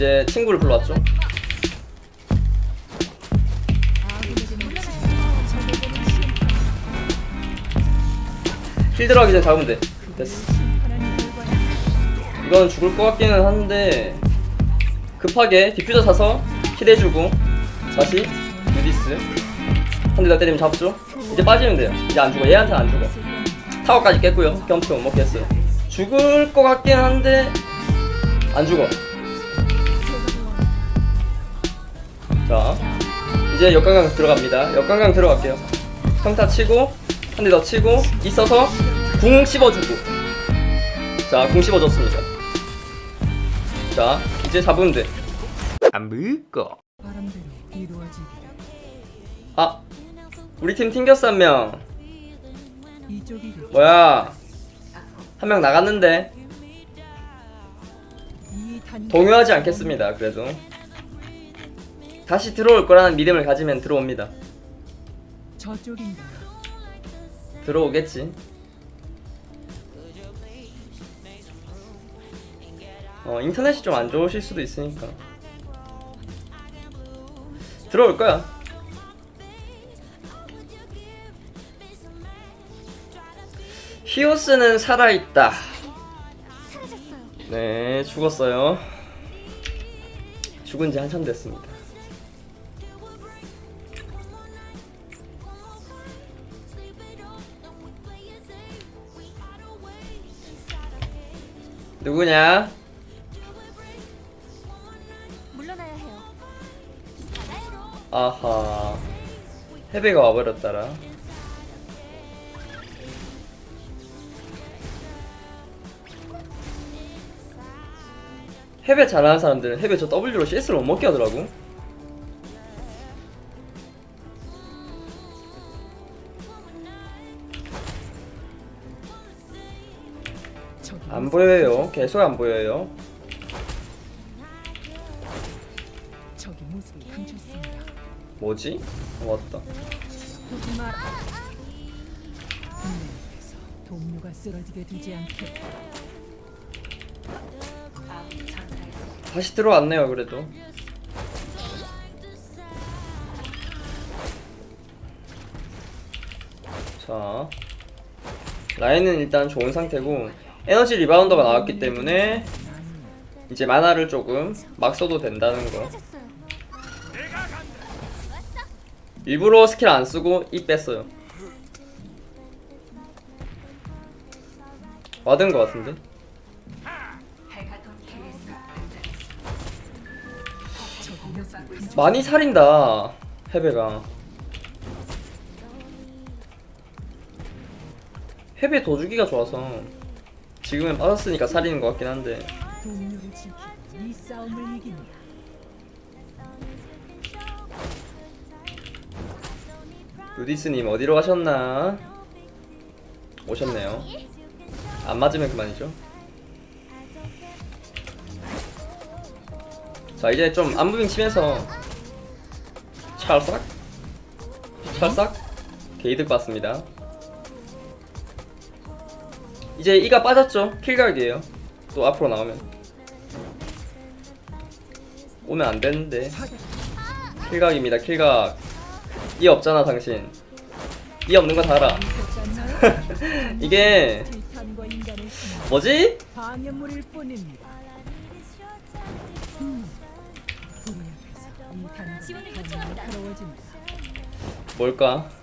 이제 친구를 불러왔죠. 힐 들어가기 전에 잡으면 돼. 됐어. 이건 죽을 것 같기는 한데 급하게 디퓨저 사서 힐 해주고 다시 유디스 한대더 때리면 잡죠. 이제 빠지면 돼요. 이제 안 죽어. 얘한테 안 죽어. 타워까지 깼고요. 경치 못 먹겠어요. 죽을 것 같긴 한데 안 죽어. 자, 이제 역강강 들어갑니다. 역강강 들어갈게요. 평타 치고 한 대 더 치고 있어서 궁 씹어주고. 자, 궁 씹어줬습니다. 자, 이제 잡으면 돼. 이루어지리라. 아, 우리 팀 튕겼어 한 명. 이쪽이 뭐야? 한 명 나갔는데 동요하지 않겠습니다. 그래도 다시 들어올 거라는 믿음을 가지면 들어옵니다. 저쪽인가. 들어오겠지. 어 인터넷이 좀 안 좋으실 수도 있으니까 들어올 거야. 히오스는 살아있다. 네, 죽었어요. 죽은 지 한참 됐습니다. 누구냐? 물러나야 해요. 아하. 해배가 와버렸더라. 해배 잘하는 사람들은 해배 저 W로 CS를 못 먹게 하더라고. 안 보여요. 계속 안 보여요. 저기 모습이 감췄습니다. 뭐지? 어, 왔다. 보지 마라. 분명해서 동료가 쓰러지게 두지 않게 다시 들어왔네요, 그래도. 자. 라인은 일단 좋은 상태고, 에너지 리바운더가 나왔기 때문에, 이제 만화를 조금 막 써도 된다는 거. 일부러 스킬 안 쓰고 이 뺐어요. 와든 거 같은데? 많이 살인다, 해배가. 해배 도주기가 좋아서 지금은 빠졌으니까 살리는 것 같긴 한데 루디스님 어디로 가셨나? 오셨네요. 안 맞으면 그만이죠. 자 이제 좀 안무빙 치면서 찰싹 찰싹 게이득 봤습니다. 이제 이가 빠졌죠? 킬각이에요. 또 앞으로 나오면 오면 안 되는데 킬각입니다. 킬각 이 없잖아 당신. 이 없는 거다 알아. 이게 뭐지? 음. 뭘까?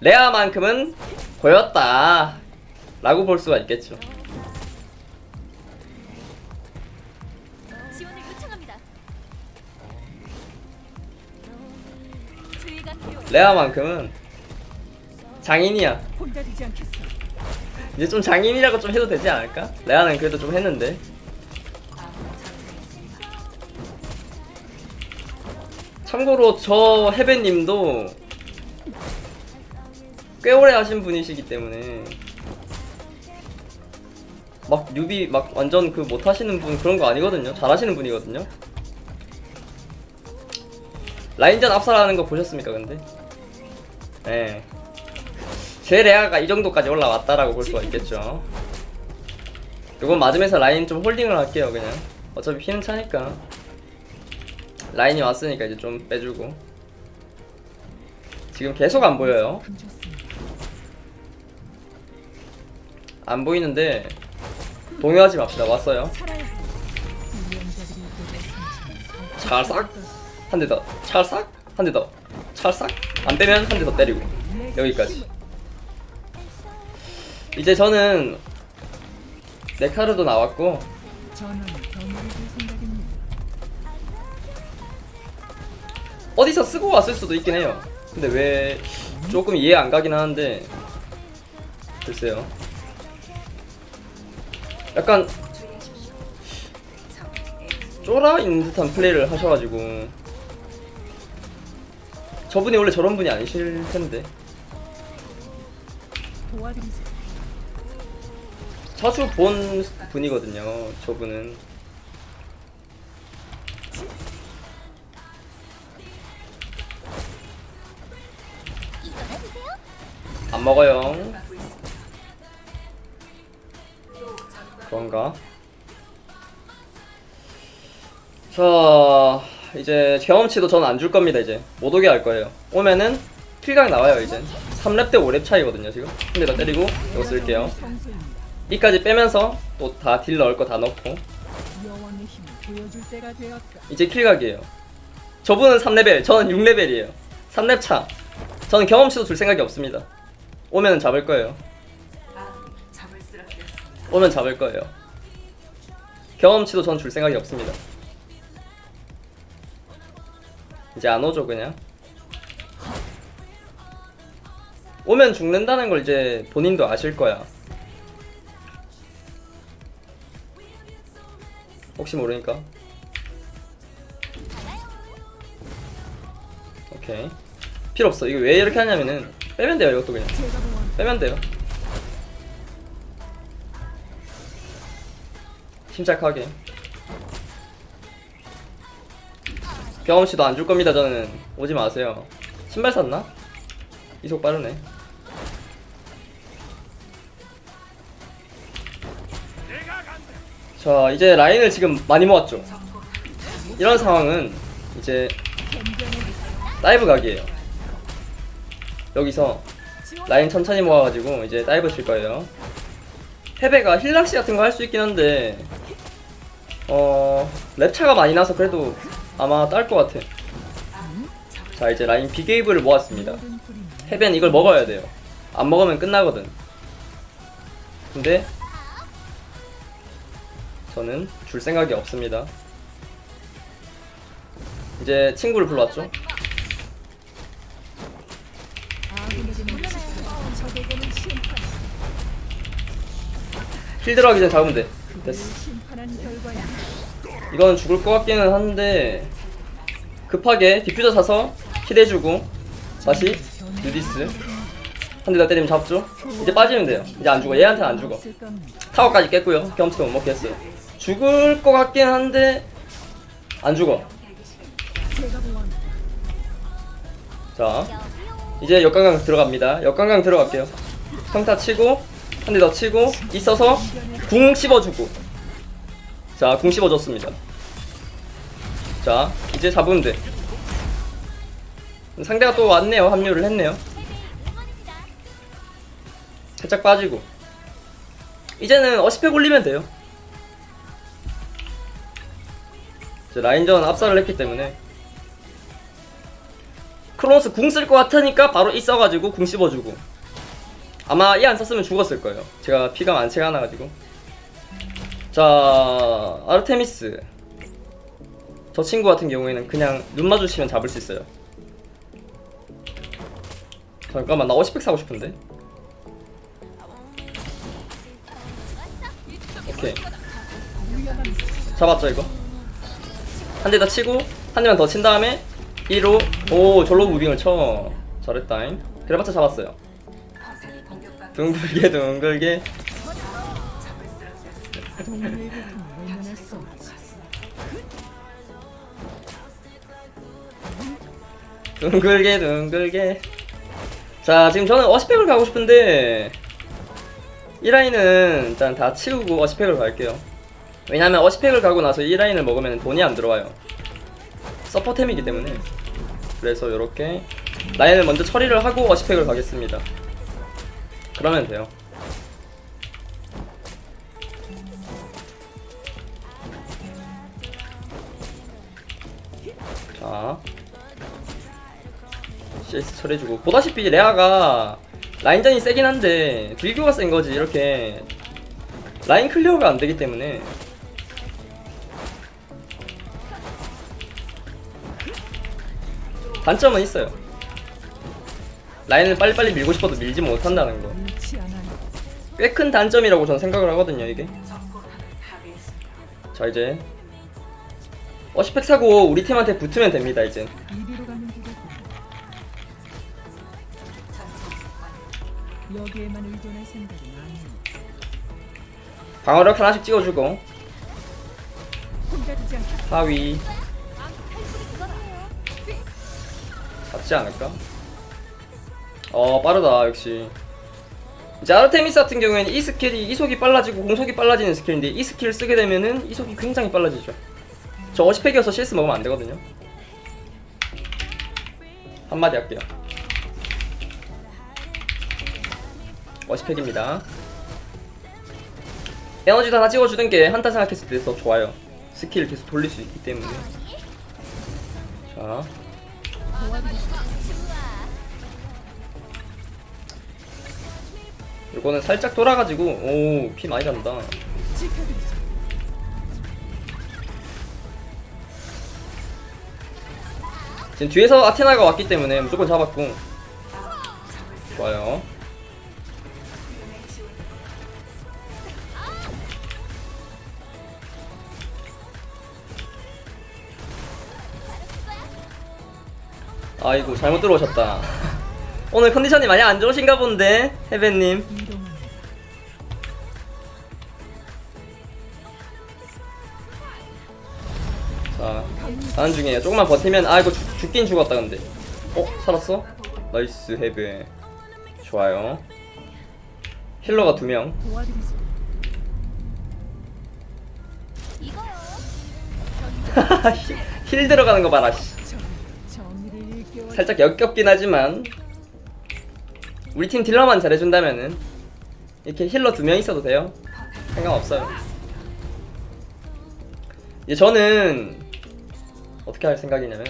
레아만큼은 보였다. 라고 볼 수가 있겠죠. 지원을 요청합니다. 주의가 필요해. 레아만큼은 장인이야. 혼자 되지 않겠어. 이제 좀 장인이라고 좀 해도 되지 않을까? 레아는 그래도 좀 했는데. 참고로 저 해배님도 꽤 오래 하신 분이시기 때문에 막 뉴비 막 완전 그 못하시는 분 그런 거 아니거든요. 잘하시는 분이거든요. 라인전 압살하는 거 보셨습니까, 근데? 예. 제 레아가 이 정도까지 올라왔다라고 볼 수가 있겠죠. 이건 맞으면서 라인 좀 홀딩을 할게요 그냥 어차피 피는 차니까 라인이 왔으니까 이제 좀 빼주고 지금 계속 안 보여요 안 보이는데 동요하지 맙시다. 왔어요. 찰싹 한 대 더. 찰싹 한 대 더. 찰싹 안 되면 한 대 더 때리고. 여기까지. 이제 저는 네카르도 나왔고. 어디서 쓰고 왔을 수도 있긴 해요. 근데 왜 조금 이해 안 가긴 하는데 글쎄요 약간 쫄아 있는 듯한 플레이를 하셔가지고 저분이 원래 저런 분이 아니실 텐데. 자주 본 분이거든요 저분은. 안 먹어요 그런가? 자 이제 경험치도 저는 안줄 겁니다 이제. 못 오게 할 거예요. 오면은 필각 나와요 이제. 3렙 대 5렙 차이거든요 지금. 근데 다 때리고 이거 쓸게요. 이까지 빼면서 또 다 딜 넣을 거 다 넣고. 이제 킬각이에요. 저분은 3레벨 저는 6레벨이에요. 3렙 차. 저는 경험치도 줄 생각이 없습니다. 오면은 잡을 거예요 오면 잡을 거예요. 경험치도 전 줄 생각이 없습니다. 이제 안 오죠 그냥. 오면 죽는다는 걸 이제 본인도 아실 거야. 혹시 모르니까. 오케이. 필요 없어. 이거 왜 이렇게 하냐면은 빼면 돼요 이것도 그냥. 빼면 돼요 침착하게. 경험치도 안 줄 겁니다 저는. 오지 마세요. 신발 샀나? 이속 빠르네. 자 이제 라인을 지금 많이 모았죠. 이런 상황은 이제 다이브 각이에요. 여기서 라인 천천히 모아가지고 이제 다이브 칠 거예요. 헤베가 힐락시 같은 거 할 수 있긴 한데 어 랩차가 많이 나서 그래도 아마 딸 것 같아. 자 이제 라인 비게이브를 모았습니다. 헤베는 이걸 먹어야 돼요. 안 먹으면 끝나거든. 근데 저는 줄 생각이 없습니다. 이제 친구를 불러왔죠. 힐 들어가기 전에 잡으면 돼. 됐어. 이건 죽을 것 같기는 한데 급하게 디퓨저 사서 힐해주고 다시 뉴디스. 한대더 때리면 잡죠. 이제 빠지면 돼요. 이제 안 죽어. 얘한테는 안 죽어. 타워까지 깼고요. 경험치도 못 먹게 했어요. 죽을 것 같긴 한데 안 죽어. 자. 이제 역강강 들어갑니다. 역강강 들어갈게요. 평타 치고 한 대 더 치고 있어서 궁 씹어주고. 자 궁 씹어줬습니다. 자 이제 잡으면 돼. 상대가 또 왔네요. 합류를 했네요. 살짝 빠지고. 이제는 어시팩 올리면 돼요. 이제 라인전 압살을 했기 때문에. 크로노스 궁 쓸 것 같으니까 바로 있어가지고 궁 씹어주고 아마 얘 안 썼으면 죽었을 거예요. 제가 피가 많지가 않아가지고. 자 아르테미스. 저 친구 같은 경우에는 그냥 눈 마주치면 잡을 수 있어요. 잠깐만 나 어시팩 사고 싶은데? 오케이. 잡았죠 이거? 한 대 더 치고 한 대만 더 친 다음에 1호 오 절로 무빙을 쳐. 잘했다잉. 그래봤자 잡았어요 둥글게 둥글게. 둥글게 둥글게 자 지금 저는 어시팩을 가고 싶은데 이 라인은 일단 다 치우고 어시팩을 갈게요. 왜냐면 어시팩을 가고 나서 이 라인을 먹으면 돈이 안 들어와요. 서포템이기 때문에. 그래서 이렇게 라인을 먼저 처리를 하고 어시팩을 가겠습니다. 그러면 돼요. 자 CS 처리해주고. 보다시피 레아가 라인전이 세긴 한데 딜교가 센 거지 이렇게. 라인 클리어가 안 되기 때문에. 단점은 있어요 라인을 빨리빨리 밀고 싶어도 밀지 못한다는 거. 꽤 큰 단점이라고 저는 생각을 하거든요 이게 자 이제 어시팩 사고 우리 팀한테 붙으면 됩니다 이제. 방어력 하나씩 찍어주고. 하위. 잡지 않을까? 어 빠르다 역시. 이제 아르테미스 같은 경우에는 이 스킬이 이속이 빨라지고 공속이 빨라지는 스킬인데 이 스킬을 쓰게 되면은 이속이 굉장히 빨라지죠. 저 어시팩이어서 CS 먹으면 안 되거든요. 한마디 할게요. 어시팩입니다. 에너지도 하나 찍어주는 게 한타 생각했을 때 더 좋아요. 스킬을 계속 돌릴 수 있기 때문에. 자 이거는 살짝 돌아가지고 오 피 많이 간다. 지금 뒤에서 아테나가 왔기 때문에 무조건 잡았고. 좋아요. 아이고 잘못 들어오셨다. 오늘 컨디션이 많이 안 좋으신가 본데 해배님 가는 중이에요 조금만 버티면 아 이거 죽, 죽긴 죽었다 근데 어? 살았어? 나이스 해배 좋아요 힐러가 두명. 힐 들어가는 거 봐라 씨. 살짝 역겹긴 하지만 우리 팀 딜러만 잘해준다면은 이렇게 힐러 두 명 있어도 돼요 상관없어요 이제 저는 어떻게 할 생각이냐면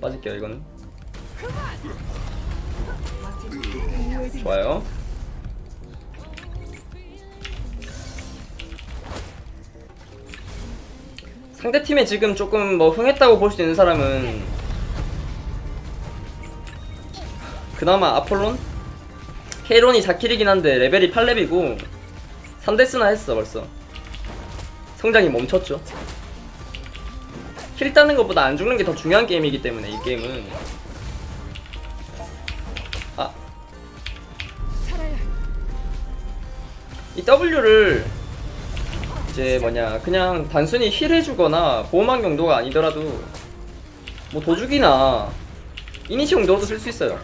빠질게요 이거는. 좋아요. 상대팀에 지금 조금 뭐 흥했다고 볼 수 있는 사람은 그나마 아폴론? 케이론이 4킬이긴 한데 레벨이 8렙이고 3데스나 했어 벌써. 성장이 멈췄죠 킬 따는 것보다 안 죽는 게 더 중요한 게임이기 때문에 이 게임은 아. 이 W를 이제 뭐냐 그냥 단순히 힐 해주거나 보호막 용도가 아니더라도 뭐 도죽이나 이니시 용도도 쓸 수 있어요.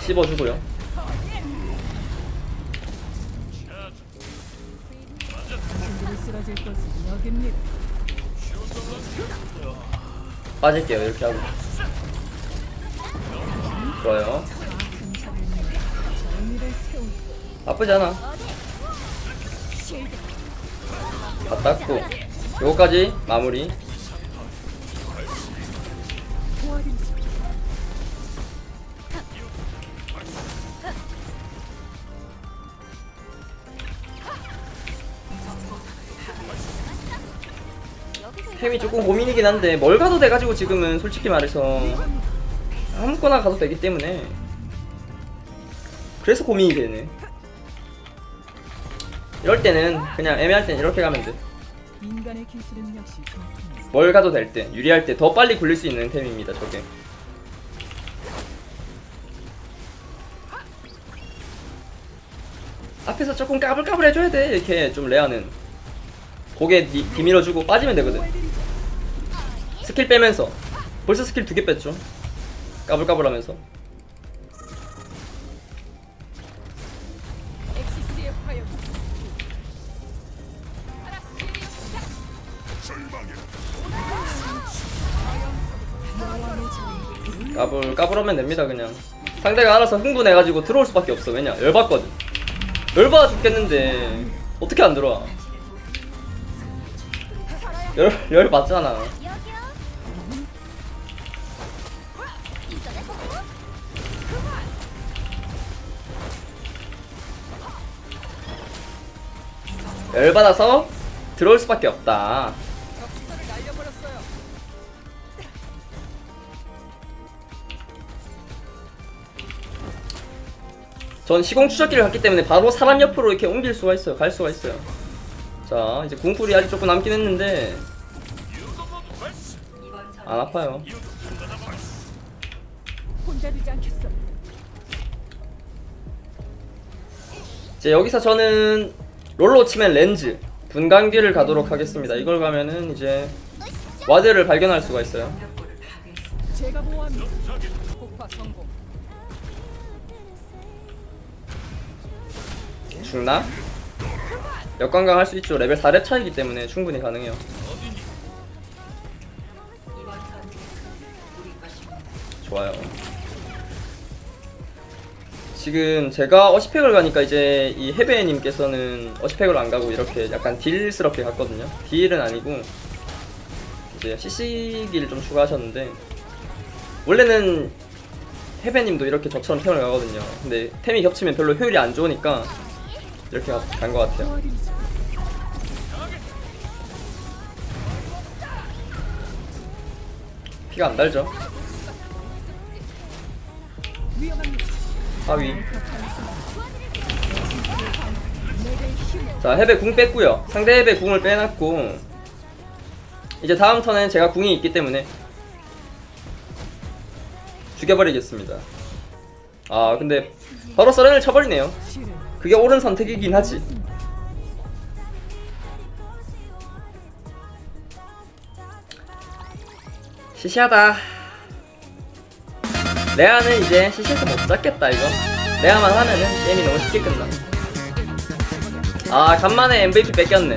씹어주고요 쓰러질 것은 여깁니다. 빠질게요 이렇게 하고. 좋아요. 나쁘지 않아. 다 땄고. 요거까지 마무리 템이 조금 고민이긴 한데 뭘 가도 돼가지고 지금은 솔직히 말해서 아무거나 가도 되기 때문에 그래서 고민이 되네 이럴 때는 그냥 애매할 땐 이렇게 가면 돼 인간의 기술은 역시 좋습니다. 뭘 가도 될 때, 유리할 때 더 빨리 굴릴 수 있는 템입니다, 저게. 앞에서 조금 까불까불 해줘야 돼, 이렇게 좀 레아는. 고개 뒤, 뒤밀어주고 빠지면 되거든. 스킬 빼면서. 벌써 스킬 두 개 뺐죠? 까불까불하면서. 까불 까불하면 됩니다 그냥. 상대가 알아서 흥분해가지고 들어올 수밖에 없어 왜냐? 열받거든. 열받아 죽겠는데 어떻게 안 들어와? 열, 열받잖아. 열 받아서 들어올 수밖에 없다. 전 시공 추적기를 갔기 때문에 바로 사람 옆으로 이렇게 옮길 수가 있어요. 갈 수가 있어요. 자 이제 궁풀이 아직 조금 남긴 했는데 안 아파요. 이제 여기서 저는 롤로 치면 렌즈 분광기를 가도록 하겠습니다. 이걸 가면은 이제 와드를 발견할 수가 있어요. 죽나? 역관광 할 수 있죠. 레벨 4렙 차이기 때문에 충분히 가능해요. 좋아요. 지금 제가 어시팩을 가니까 이제 이 해배님께서는 어시팩을 안 가고 이렇게 약간 딜스럽게 갔거든요. 딜은 아니고 이제 CC기를 좀 추가하셨는데 원래는 해배님도 이렇게 저처럼 템을 가거든요. 근데 템이 겹치면 별로 효율이 안 좋으니까 이렇게 간 것 같아요. 피가 안 달죠. 하위. 자 해배 궁 뺐고요. 상대 해배 궁을 빼놨고 이제 다음 턴엔 제가 궁이 있기 때문에 죽여버리겠습니다. 아 근데 바로 서렌을 쳐버리네요. 그게 옳은 선택이긴 하지. 시시하다. 레아는 이제 시시해서 못 잡겠다 이거. 레아만 하면은 게임이 너무 쉽게 끝나. 아 간만에 MVP 뺏겼네.